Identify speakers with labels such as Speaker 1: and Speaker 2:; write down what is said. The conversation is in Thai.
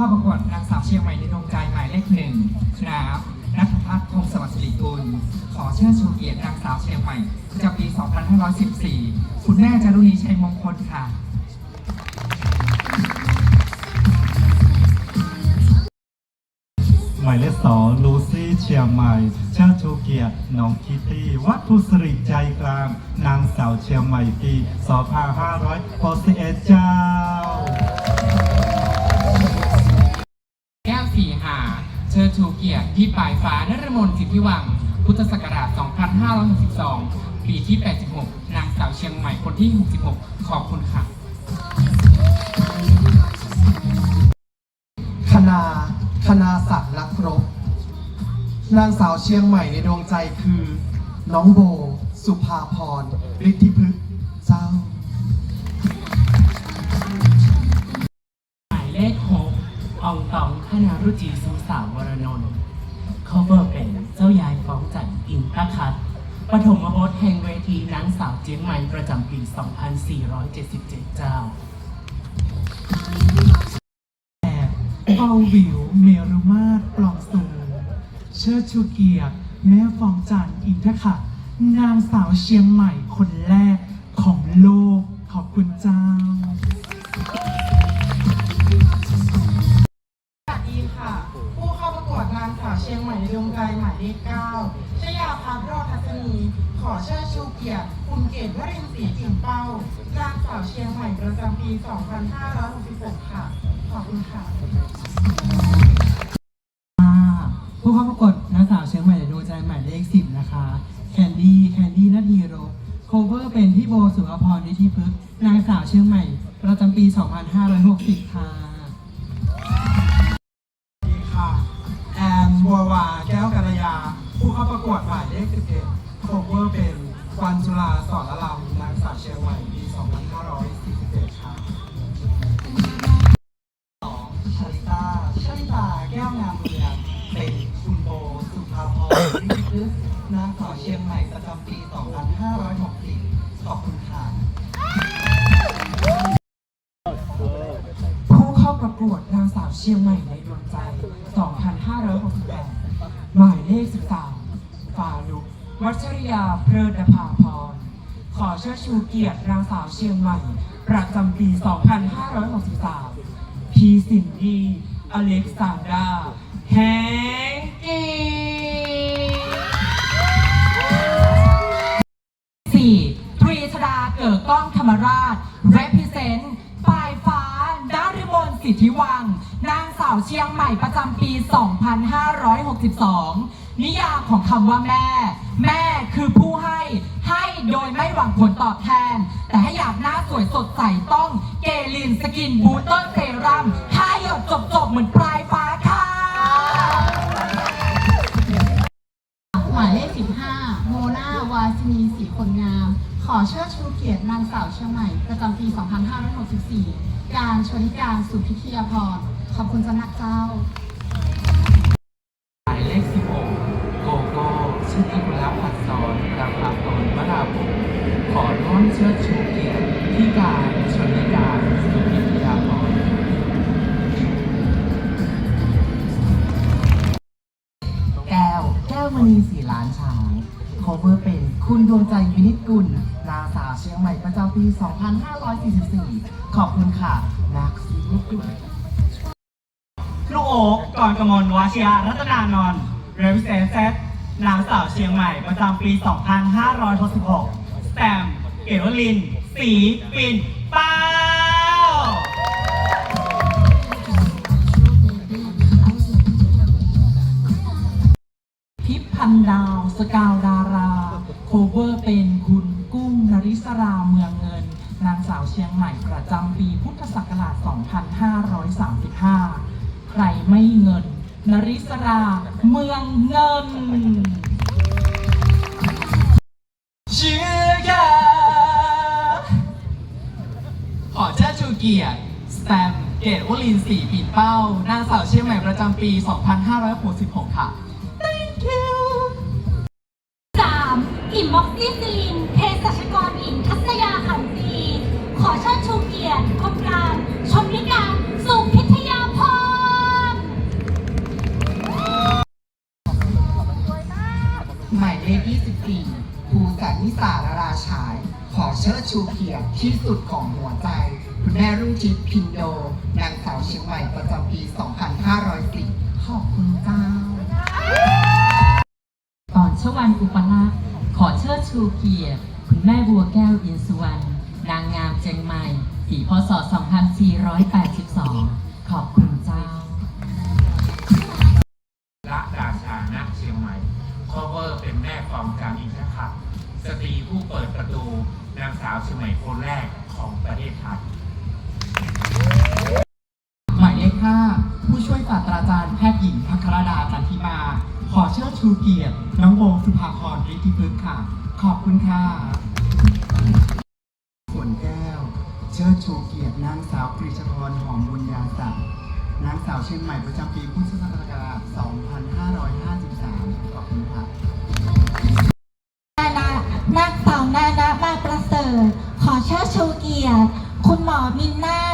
Speaker 1: เข้าประกวดนางสาวเชียงใหม่ในดวงใจหมายเลขหนึ่งครับนัทพัฒน์พงสวัสดิ์สิริกุลขอเชิญชูเกียรตินางสาวเชียงใหม่ประจำปี 2514 คุณแม่จารุณีชัยมงคลค่ะ
Speaker 2: หมายเลขสองลูซี่เชียงใหม่เชิดชูเกียรติน้องคิตตี้วัตถุสิริใจกลาง นางสาวเชียงใหม่ปี 2561เจ้า
Speaker 1: ชิญชูเกียรติที่ปลายฟ้านรมนสิทธิวัง พุทธศักราช 2562 ปีที่ 86 นางสาวเชียงใหม่คนที่ 66 ขอบคุณค่ะ
Speaker 3: คณาคณาศักดิ์นักรบ นางสาวเชียงใหม่ในดวงใจคือ น้องโบ สุภาพรฤทธิพฤกษ์เจ้า
Speaker 4: หมายเลขหกอองตองคณารุจีสุ สาววรนนท์เขาเบอร์เป็นเจ้ายายฟ้องจันทร์อินทคัดปฐมบทแห่งเวทีนางสาวเจียงใหม่ประจำปี 2477 เจ้า
Speaker 5: เปาวิวเมรุมาตรปลองสูงเชิดชูเกียรติแม่ฟองจันทร์อินทขัดนางสาวเชียงใหม่คนแรกของโลกขอบคุณเจ้า
Speaker 6: วรินทร์ศรีจิ่งเป้านางสาวเชียงใหม่ประจำปี 2566 ค่ะ ขอบคุณค่ะ
Speaker 5: ผู้เข้าประกวดนางสาวเชียงใหม่ในดวงใจหมายเลขสิบนะคะ แคนดี้แคนดี้นาทีรบโคเวอร์เป็นพี่โบสุภพรนิธิพฤกษ์นางสาวเชียงใหม่ ประจำปี 2560 ค่ะ
Speaker 3: ดีค่ะ แอนบัววาแก้วกัลยา ผู้เข้าประกวดหมายเลข11โคเวอร์เป็น วันจุฬาสอนละลำนางสาวเชียงใหม่ปี 2547ค่ะสองชาลิตาชาลิตาแก้วงามเมืองเป็นคุณโบสุภาพรวิทย์นางสาวเชียงใหม่ประจำปี 2560ขอบคุณค่ะ
Speaker 6: ผู้เข้าประกวดนางสาวเชียงใหม่ในดวงใจ 2568 หมายเลข 13ฟาลุก วัชริยาเพลิดภาพร ขอเชิดชูเกียรตินางสาวเชียงใหม่ ประจำปี 2563 พีสินดี อเล็กซานดาแฮงกี้สี่ตรีชดาเกิดก้องธรรมราช represent ปลายฟ้าดาริมนสิทธิวัง นางสาวเชียงใหม่ประจำปี 2562 นิยามของคำว่าแม่ แม่คือผู้ให้ให้โดยไม่หวังผลตอบแทน แต่ถ้อยากหน้าสวยสดใสต้องเกลินสกินบูสเตอร์เซรั่มถ้าหยดจบจบๆเหมือนปลายฟ้าค่ะ
Speaker 7: หมายเลข15 โมนาวาซินีสีคนงาม ขอเชิดชูเกียรตินางสาวเชียงใหม่ ประจำปี 2564 การชนิการสุพิทยาพรขอบคุณสำนักเจ้า
Speaker 1: ขอร่วมเชิดชูเกียรติที่การชนิการสุพิทยาพร
Speaker 4: แก้ว แก้วมณีสีล้านช้างโคเวอร์เป็นคุณดวงใจวินิจกุลนางสาวเชียงใหม่ประจำปี 2544 ขอบคุณค่ะ นักซีลูกดุ
Speaker 8: ลูกโอ๊กก่อนกมลวาชิระรัตนานนท์เรวิเซ นางสาวเชียงใหม่ประจำปี 2566สแตมเกวลิน สีปิ่นเป้า
Speaker 5: ทิพย์พันดาว สกาวดารา โคเวอร์เป็นคุณกุ้งนริศราเมืองเงิน นางสาวเชียงใหม่ประจำปีพุทธศักราช 2535 ใครไม่เงิน นริศรา เมืองเงิน
Speaker 1: เชื่อยาขอเชิดชูเกียรติสแตมป์เกตวลินสีปีเป้า นางสาวเชียงใหม่ประจำปี 2566 ค่ะ Thank you
Speaker 9: 3. อิ่มม็อกซิซิลินเภสัชกรหญิงทัศยาขันตี ขอเชิญชูเกียรติคนกลาง รา
Speaker 10: ชาย ขอเชิดชูเกียรติที่สุดของหัวใจ คุณแม่รุ่งทิพย์พินโดนางสาวเชียงใหม่ประจำปี 2504 ขอบคุณเจ้า
Speaker 11: ก่อนชวันอุปลักษณ์ขอเชิดชูเกียรติ คุณแม่บัวแก้วอินสุวรรณนางงามเจียงใหม่ปีพศ 2482 ขอบคุณเจ้า
Speaker 12: ละดาชาณเชียงใหม่คอเวอร์เป็นแม่ฟองจามอินทขับ สตรีผู้เปิดประตูนางสาวเชียงใหม่คนแรกของประเทศไทย
Speaker 13: หมายเลขห้าผู้ช่วยศาสตราจารย์แพทย์หญิงพัครดาจันทิมา ขอเชิดชูเกียรติน้องโบสุภาพรฤทธิพฤกษ์ค่ะ ขอบคุณค่ะฝนแก้ว เชิดชูเกียรตินางสาวกฤษพรหอมบุญญาศักดิ์นางสาวเชียงใหม่ประจำปีพุทธศักราช2553 ขอบคุณค่ะ
Speaker 9: นานางสาวนานามาประเสริฐขอเชิดชูเกียรติ คุณหมอมินนา